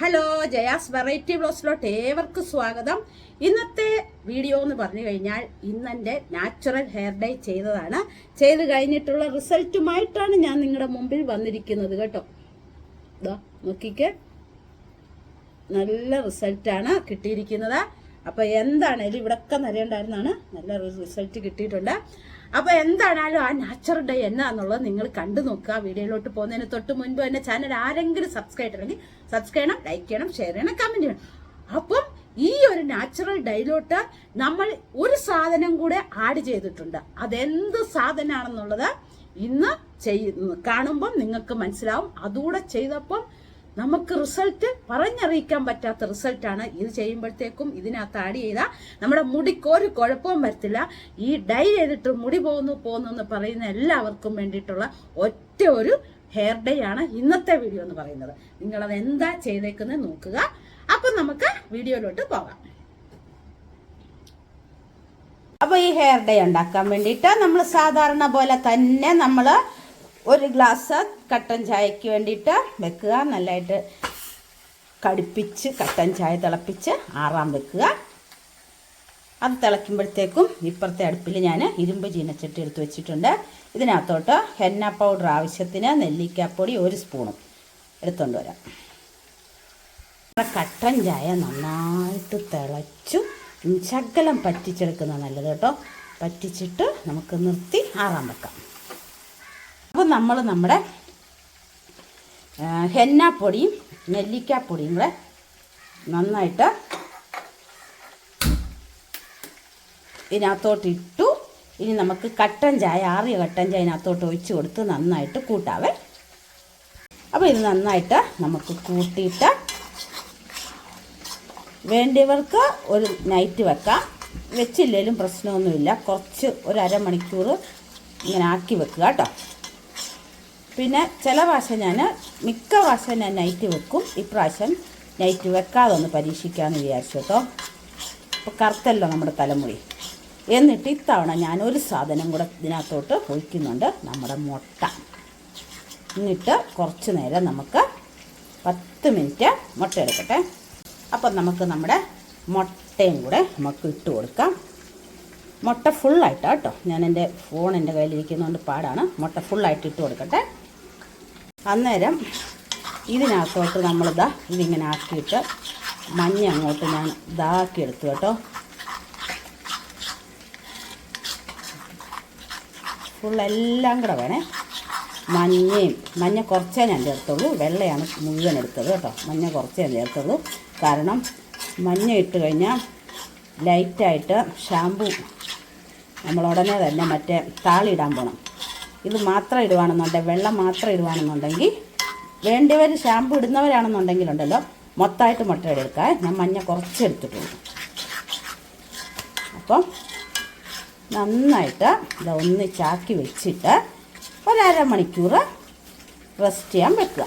Hello Jaya's variety ബ്ലോസിലോട്ട് ഏവർക്കും സ്വാഗതം. ഇന്നത്തെ വീഡിയോ എന്ന് പറഞ്ഞു കഴിഞ്ഞാൽ ഇന്നെന്റെ നാച്ചുറൽ ഹെയർ ഡൈ ചെയ്തതാണ്. ചെയ്ത് കഴിഞ്ഞിട്ടുള്ള റിസൾട്ടുമായിട്ടാണ് ഞാൻ നിങ്ങളുടെ മുമ്പിൽ വന്നിരിക്കുന്നത് കേട്ടോ. ഇതാ നോക്കിക്കേ. നല്ല റിസൾട്ടാണ് കിട്ടിയിരിക്കുന്നത്. അപ്പോൾ എന്താണേലും ഇവിടൊക്കെ നിറയുണ്ടായിരുന്നാണ് നല്ല റിസൾട്ട് കിട്ടിയിട്ടുണ്ട്. അപ്പോൾ എന്താണേലും ആ നാച്ചുറൽ ഡേ എന്നാന്നുള്ളത് നിങ്ങൾ കണ്ടു നോക്കുക. വീഡിയോയിലോട്ട് പോകുന്നതിന് തൊട്ട് മുൻപ് തന്നെ ചാനൽ ആരെങ്കിലും സബ്സ്ക്രൈബ് ചെയ്യണമെങ്കിൽ സബ്സ്ക്രൈബ് ചെയ്യണം ലൈക്ക് ചെയ്യണം ഷെയർ ചെയ്യണം കമന്റ് ചെയ്യണം. അപ്പം ഈ ഒരു നാച്ചുറൽ ഡൈലോട്ട് നമ്മൾ ഒരു സാധനം കൂടെ ആഡ് ചെയ്തിട്ടുണ്ട്. അതെന്ത് സാധനമാണെന്നുള്ളത് ഇന്ന് ചെയ്യുന്നു കാണുമ്പം നിങ്ങൾക്ക് മനസ്സിലാവും. അതുകൂടെ ചെയ്തപ്പം നമുക്ക് റിസൾട്ട് പറഞ്ഞറിയിക്കാൻ പറ്റാത്ത റിസൾട്ടാണ് ഇത് ചെയ്യുമ്പോഴത്തേക്കും ഇതിനകത്ത് ആഡ് ചെയ്താൽ നമ്മുടെ മുടിക്ക് ഒരു കുഴപ്പവും വരത്തില്ല. ഈ ഡൈ ചെയ്തിട്ട് മുടി പോകുന്നു പോകുന്നു എന്ന് പറയുന്ന എല്ലാവർക്കും വേണ്ടിയിട്ടുള്ള ഒറ്റ ഒരു ഹെയർ ഡേ ആണ് ഇന്നത്തെ വീഡിയോ എന്ന് പറയുന്നത്. നിങ്ങളത് എന്താ ചെയ്തേക്കുന്നത് നോക്കുക. അപ്പം നമുക്ക് വീഡിയോയിലോട്ട് പോകാം. അപ്പോൾ ഈ ഹെയർ ഡേ ഉണ്ടാക്കാൻ വേണ്ടിയിട്ട് നമ്മൾ സാധാരണ പോലെ തന്നെ നമ്മൾ ഒരു ഗ്ലാസ് കട്ടൻ ചായക്ക് വേണ്ടിയിട്ട് വെക്കുക. നല്ലതായിട്ട് കടുപ്പിച്ച് കട്ടൻ ചായ തിളപ്പിച്ച് ആറാൻ വെക്കുക. അത് തിളയ്ക്കുമ്പോഴത്തേക്കും ഇപ്പുറത്തെ അടുപ്പിൽ ഞാൻ ഇരുമ്പ് ചീനച്ചട്ടി എടുത്ത് വെച്ചിട്ടുണ്ട്. ഇതിനകത്തോട്ട് ഹെന്ന പൗഡർ ആവശ്യത്തിന് നെല്ലിക്കാപ്പൊടി ഒരു സ്പൂണും എടുത്തുകൊണ്ട് വരാം. കട്ടൻ ചായ നന്നായിട്ട് തിളച്ചു ശകലം പറ്റിച്ചെടുക്കുന്നത് നല്ലത് കേട്ടോ. പറ്റിച്ചിട്ട് നമുക്ക് നിർത്തി ആറാൻ വെക്കാം. അപ്പോൾ നമ്മൾ നമ്മുടെ ഹെന്നാപ്പൊടിയും നെല്ലിക്കാപ്പൊടിയും കൂടെ നന്നായിട്ട് ഇതിനകത്തോട്ട് ഇട്ടു ഇനി നമുക്ക് കട്ടൻ ചായ ആറിയ കട്ടൻ ചായ ഇതിനകത്തോട്ട് ഒഴിച്ച് കൊടുത്ത് നന്നായിട്ട് കൂട്ടാവേ. അപ്പോൾ ഇത് നന്നായിട്ട് നമുക്ക് കൂട്ടിയിട്ട് വേണ്ടിയവർക്ക് ഒരു നൈറ്റ് വെക്കാം. വെച്ചില്ലേലും പ്രശ്നമൊന്നുമില്ല. കുറച്ച് ഒരു അരമണിക്കൂർ ഇങ്ങനെ ആക്കി വെക്കുക കേട്ടോ. പിന്നെ ചില പ്രാവശ്യം ഞാൻ മിക്ക പ്രാവശ്യം ഞാൻ നൈറ്റ് വെക്കും. ഇപ്രാവശ്യം നൈറ്റ് വെക്കാതെ ഒന്ന് പരീക്ഷിക്കാമെന്ന് വിചാരിച്ചു കേട്ടോ. അപ്പോൾ കറുത്തല്ലോ നമ്മുടെ തലമുടി എന്നിട്ട് ഇത്തവണ ഞാനൊരു സാധനം കൂടെ ഇതിനകത്തോട്ട് ഒഴിക്കുന്നുണ്ട്. നമ്മുടെ മുട്ട. എന്നിട്ട് കുറച്ച് നേരം നമുക്ക് പത്ത് മിനിറ്റ് മുട്ട എടുക്കട്ടെ. അപ്പം നമുക്ക് നമ്മുടെ മുട്ടയും കൂടെ നമുക്ക് ഇട്ട് കൊടുക്കാം. മുട്ട ഫുള്ളായിട്ടാണ് കേട്ടോ. ഞാൻ എന്റെ ഫോൺ എന്റെ കയ്യിലിരിക്കുന്നതുകൊണ്ട് പാടാണ്. മുട്ട ഫുള്ളായിട്ട് ഇട്ട് കൊടുക്കട്ടെ. അന്നേരം ഇതിനകത്തോട്ട് നമ്മളിതാ ഇതിങ്ങനെ ആക്കിയിട്ട് മഞ്ഞ അങ്ങോട്ട് ഞാൻ ഇതാക്കി എടുത്തു കേട്ടോ. ഫുള്ളെല്ലാം കൂടെ വേണേ. മഞ്ഞയും മഞ്ഞ കുറച്ചേ ഞാൻ ചേർത്തുള്ളൂ. വെള്ളയാണ് മുഴുവൻ എടുത്തത് കേട്ടോ. മഞ്ഞ കുറച്ചേ ഞാൻ ചേർത്തുള്ളൂ. കാരണം മഞ്ഞ ഇട്ട് കഴിഞ്ഞാൽ ലൈറ്റായിട്ട് ഷാമ്പു നമ്മൾ ഉടനെ തന്നെ മറ്റേ താളിയിടാൻ പോകണം ഇത് മാത്രം ഇടുവാണെന്നുണ്ടെങ്കിൽ വെള്ളം മാത്രം ഇടുവാണെന്നുണ്ടെങ്കിൽ വേണ്ടിയവർ ഷാമ്പു ഇടുന്നവരാണെന്നുണ്ടെങ്കിലുണ്ടല്ലോ മൊത്തമായിട്ട് മുട്ട എടുക്കാൻ ഞാൻ മഞ്ഞ കുറച്ച് എടുത്തിട്ടുണ്ട്. അപ്പം നന്നായിട്ട് ഇത് ഒന്നിച്ചാക്കി വെച്ചിട്ട് ഒരര മണിക്കൂർ റെസ്റ്റ് ചെയ്യാൻ വെക്കുക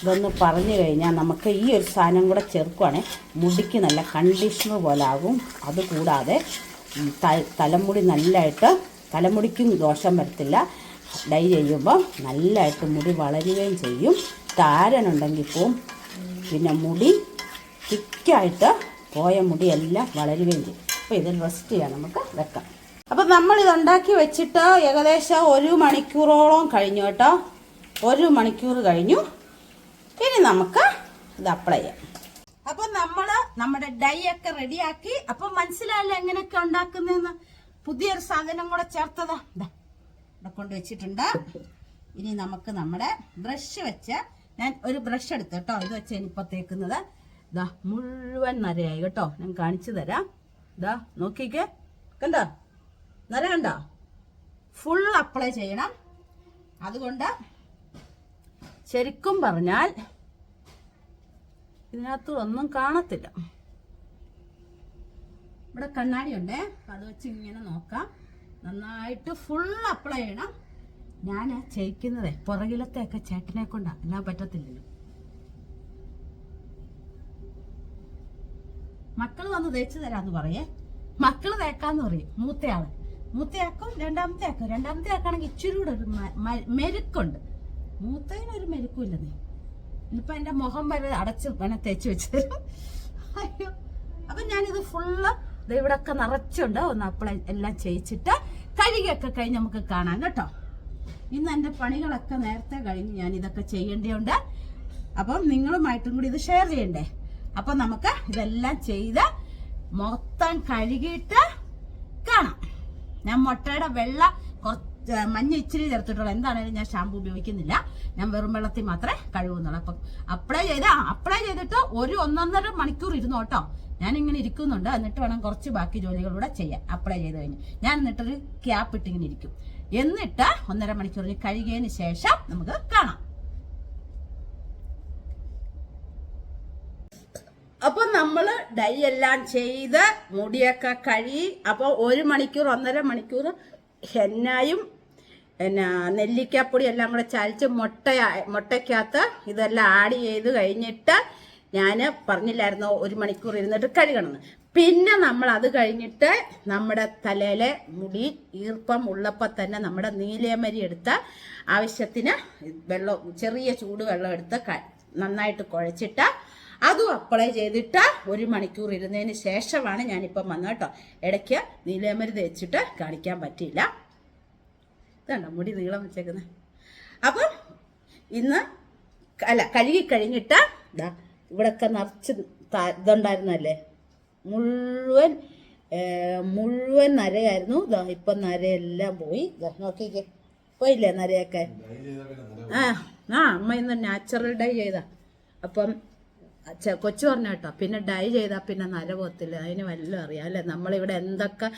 ഇതൊന്ന് പറഞ്ഞു കഴിഞ്ഞാൽ നമുക്ക് ഈ ഒരു സാധനം കൂടെ ചേർക്കുവാണെങ്കിൽ മുടിക്ക് നല്ല കണ്ടീഷണർ പോലെ ആകും. അതുകൂടാതെ തലമുടി നല്ലതായിട്ട് തലമുടിക്കും ദോഷം വരത്തില്ല. ഡൈ ചെയ്യുമ്പോൾ നല്ലതായിട്ട് മുടി വളരുകയും ചെയ്യും. താരനുണ്ടെങ്കിൽ പോവും. പിന്നെ മുടി തിക്കായിട്ട് പോയ മുടിയെല്ലാം വളരുകയും ചെയ്യും. അപ്പോൾ ഇതിൽ റെസ്റ്റ് ചെയ്യാൻ നമുക്ക് വെക്കാം. അപ്പം നമ്മൾ ഇത് ഉണ്ടാക്കി വെച്ചിട്ട് ഏകദേശം ഒരു മണിക്കൂറോളം കഴിഞ്ഞു കേട്ടോ. ഒരു മണിക്കൂർ കഴിഞ്ഞു. ഇനി നമുക്ക് ഇത് അപ്ലൈ ചെയ്യാം. അപ്പൊ നമ്മൾ നമ്മുടെ ഡൈ ഒക്കെ റെഡിയാക്കി അപ്പൊ മനസ്സിലായല്ലോ എങ്ങനെയൊക്കെ ഉണ്ടാക്കുന്നതെന്ന് പുതിയൊരു സാധനം കൂടെ ചേർത്തതാ. ഇവിടെ കൊണ്ട് വെച്ചിട്ടുണ്ട്. ഇനി നമുക്ക് നമ്മുടെ ബ്രഷ് വെച്ച് ഞാൻ ഒരു ബ്രഷ് എടുത്തു കേട്ടോ ഇത് വെച്ച് ഇനിയിപ്പോൾ തേക്കുന്നത്. ഇതാ മുഴുവൻ നരയായി കേട്ടോ. ഞാൻ കാണിച്ചു തരാം. ഇതാ നോക്കിക്കേ. കണ്ടോ? നര കണ്ടോ? ഫുൾ അപ്ലൈ ചെയ്യണം. അതുകൊണ്ട് ശരിക്കും പറഞ്ഞാൽ ഇതിനകത്ത് ഒന്നും കാണത്തില്ല. ഇവിടെ കണ്ണാടി ഉണ്ട് അത് വെച്ച് ഇങ്ങനെ നോക്കാം. നന്നായിട്ട് ഫുൾ അപ്ലൈ ചെയ്യണം. ഞാൻ ചെയ്യിക്കുന്നതേ. പുറകിലത്തെയൊക്കെ ചേട്ടനെ കൊണ്ടാ. എല്ലാം പറ്റത്തില്ലല്ലോ. മക്കൾ വന്ന് തേച്ച് തരാന്ന് പറയേ. മക്കൾ തേക്കാന്ന് പറയും. മൂത്തയാൾ. മൂത്തയാക്കും രണ്ടാമത്തെ ആക്കും രണ്ടാമത്തെ ആക്കാണെങ്കിൽ ഇച്ചിരി കൂടെ ഒരു മെരുക്കുണ്ട്. മൂത്തതിനൊരു മെരുക്കും നീ ഇനിയിപ്പൊ എന്റെ മുഖം വരെ അടച്ച് വേണേ തേച്ച് വെച്ചു അയ്യോ. അപ്പൊ ഞാനിത് ഫുള്ള് ഇവിടെ ഒക്കെ നിറച്ചുണ്ട്. ഒന്ന് അപ്പളെ എല്ലാം ചെയ്യിച്ചിട്ട് കഴുകിയൊക്കെ കഴിഞ്ഞ് നമുക്ക് കാണാം കേട്ടോ. ഇന്ന് എന്റെ പണികളൊക്കെ നേരത്തെ കഴിഞ്ഞ് ഞാൻ ഇതൊക്കെ ചെയ്യേണ്ടതുണ്ട്. അപ്പം നിങ്ങളുമായിട്ടും കൂടി ഇത് ഷെയർ ചെയ്യണ്ടേ? അപ്പൊ നമുക്ക് ഇതെല്ലാം ചെയ്ത് മൊത്തം കഴുകിയിട്ട് കാണാം. ഞാൻ മുട്ടയുടെ വെള്ള കുറച്ച് മഞ്ഞ ഇച്ചിരി ചേർത്തിട്ടുള്ളൂ. എന്താണേലും ഞാൻ ഷാമ്പു ഉപയോഗിക്കുന്നില്ല. ഞാൻ വെറും വെള്ളത്തിൽ മാത്രമേ കഴുകുന്നുള്ളൂ. അപ്പം അപ്ലൈ ചെയ്ത് അപ്ലൈ ചെയ്തിട്ട് ഒരു ഒന്നൊന്നര മണിക്കൂർ ഇരുന്നു കേട്ടോ ഞാൻ ഇങ്ങനെ ഇരിക്കുന്നുണ്ട്. എന്നിട്ട് വേണം കുറച്ച് ബാക്കി ജോലികളൂടെ ചെയ്യാൻ. അപ്ലൈ ചെയ്ത് കഴിഞ്ഞ്. ഞാൻ എന്നിട്ടൊരു ക്യാപ്പ് ഇട്ടിങ്ങനെ ഇരിക്കും. എന്നിട്ട് ഒന്നര മണിക്കൂറിന് കഴുകിയതിന് ശേഷം നമുക്ക് കാണാം. അപ്പൊ നമ്മൾ ഡൈ എല്ലാം ചെയ്ത് മുടിയൊക്കെ കഴുകി അപ്പൊ ഒരു മണിക്കൂർ ഒന്നര മണിക്കൂർ ഹെന്നായും പിന്നെ നെല്ലിക്കാപ്പൊടി എല്ലാം കൂടെ ചാലിച്ച് മുട്ട മുട്ടയ്ക്കകത്ത് ഇതെല്ലാം ആഡ് ചെയ്ത് കഴിഞ്ഞിട്ട് ഞാൻ പറഞ്ഞില്ലായിരുന്നു ഒരു മണിക്കൂർ ഇരുന്നിട്ട് കഴുകണമെന്ന്. പിന്നെ നമ്മൾ അത് കഴിഞ്ഞിട്ട് നമ്മുടെ തലയിലെ മുടി ഈർപ്പം ഉള്ളപ്പോൾ തന്നെ നമ്മുടെ നീലയമരി എടുത്ത ആവശ്യത്തിന് വെള്ളം ചെറിയ ചൂട് വെള്ളം എടുത്ത് നന്നായിട്ട് കുഴച്ചിട്ട് അതും അപ്ലൈ ചെയ്തിട്ട് ഒരു മണിക്കൂർ ഇരുന്നതിന് ശേഷമാണ് ഞാനിപ്പം വന്നത് കേട്ടോ. ഇടയ്ക്ക് നീലയമരി തേച്ചിട്ട് കാണിക്കാൻ പറ്റിയില്ല. ഇതാണ്ടോ? മുടി നീളം വെച്ചേക്കുന്നത് അപ്പം ഇന്ന് അല്ല കഴുകി കഴിഞ്ഞിട്ട് ഇതാ ഇവിടെയൊക്കെ നിറച്ച് ഇതുണ്ടായിരുന്നല്ലേ? മുഴുവൻ മുഴുവൻ നരയായിരുന്നു. ഇതാ ഇപ്പം നരയെല്ലാം പോയി. ഇതാ നോക്കിക്കേ. പോയില്ലേ നരയൊക്കെ? ആ ആ അമ്മ ഇന്ന് നാച്ചുറൽ ഡൈ ചെയ്താ. അപ്പം കൊച്ചു പറഞ്ഞ കേട്ടോ പിന്നെ ഡൈ ചെയ്താൽ പിന്നെ നര പോത്തില്ല അതിന് വല്ലതും അറിയാം. അല്ലെ? നമ്മളിവിടെ എന്തൊക്കെ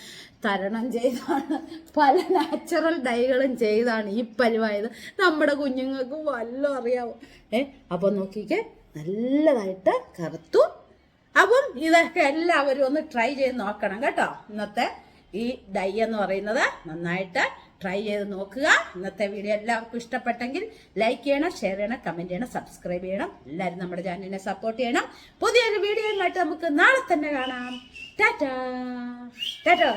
തരണം ചെയ്താണ് പല നാച്ചുറൽ ഡൈകളും ചെയ്താണ് ഈ പരിവായത്. നമ്മുടെ കുഞ്ഞുങ്ങൾക്ക് വല്ലതും അറിയാവോ? ഏ അപ്പം നോക്കിക്കേ നല്ലതായിട്ട് കറുത്തു. അപ്പം ഇതൊക്കെ എല്ലാവരും ഒന്ന് ട്രൈ ചെയ്ത് നോക്കണം കേട്ടോ. ഇന്നത്തെ ഈ ഡൈ എന്ന് പറയുന്നത് നന്നായിട്ട് ട്രൈ ചെയ്ത് നോക്കുക. ഇന്നത്തെ വീഡിയോ എല്ലാവർക്കും ഇഷ്ടപ്പെട്ടെങ്കിൽ ലൈക്ക് ചെയ്യണം ഷെയർ ചെയ്യണം കമന്റ് ചെയ്യണം സബ്സ്ക്രൈബ് ചെയ്യണം. എല്ലാവരും നമ്മുടെ ചാനലിനെ സപ്പോർട്ട് ചെയ്യണം. പുതിയൊരു വീഡിയോയുമായിട്ട് നമുക്ക് നാളെ തന്നെ കാണാം. ടാറ്റാ. ടാറ്റാ